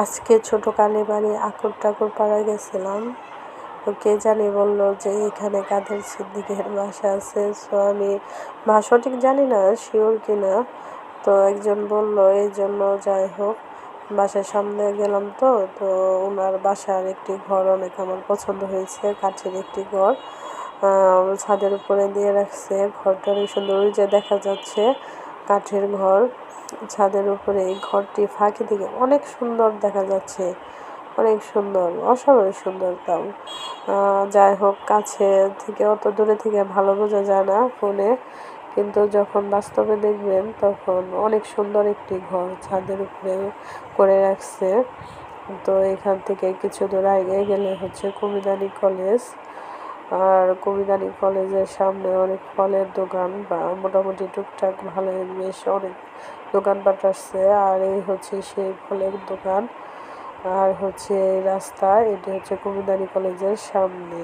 আজকে ছোট কালীবাড়ি আকুর টাকুর পাড়া গেছিলাম। তো কে জানি বলল যে এখানে কাদের সিদ্দিকের বাসা আছে। সো আমি বা সঠিক জানি না শিওর কিনা। তো একজন বলল, এই জন্য যাই হোক, বাসার সামনে গেলাম তো। তো ওনার বাসার একটি ঘর অনেক আমার পছন্দ হয়েছে, কাঠের একটি ঘর। ছাদের উপরে দিয়ে রাখছে। ঘরটা অনেক সুন্দর যে দেখা যাচ্ছে, কাঠের ঘর। ছাদের উপরে এই ঘরটি ফাঁকি থেকে অনেক সুন্দর দেখা যাচ্ছে। অনেক সুন্দর, অসাধারণ সুন্দর তাও। যাই হোক, কাছে থেকে অত দূরে থেকে ভালো বোঝা যায় না ফোনে, কিন্তু যখন বাস্তবে দেখবেন তখন অনেক সুন্দর একটি ঘর ছাদের উপরে করে রাখছে। তো এখান থেকে কিছু দূর আগে গেলে হচ্ছে কুমিদানি কলেজ। আর কবিতানি কলেজের সামনে অনেক ফলের দোকান বা মোটামুটি টুকটাক ভালো বেশ অনেক দোকানপাট আসছে। আর এই হচ্ছে সেই ফলের দোকান। আর হচ্ছে রাস্তা, এটি হচ্ছে কবিতানি কলেজের সামনে।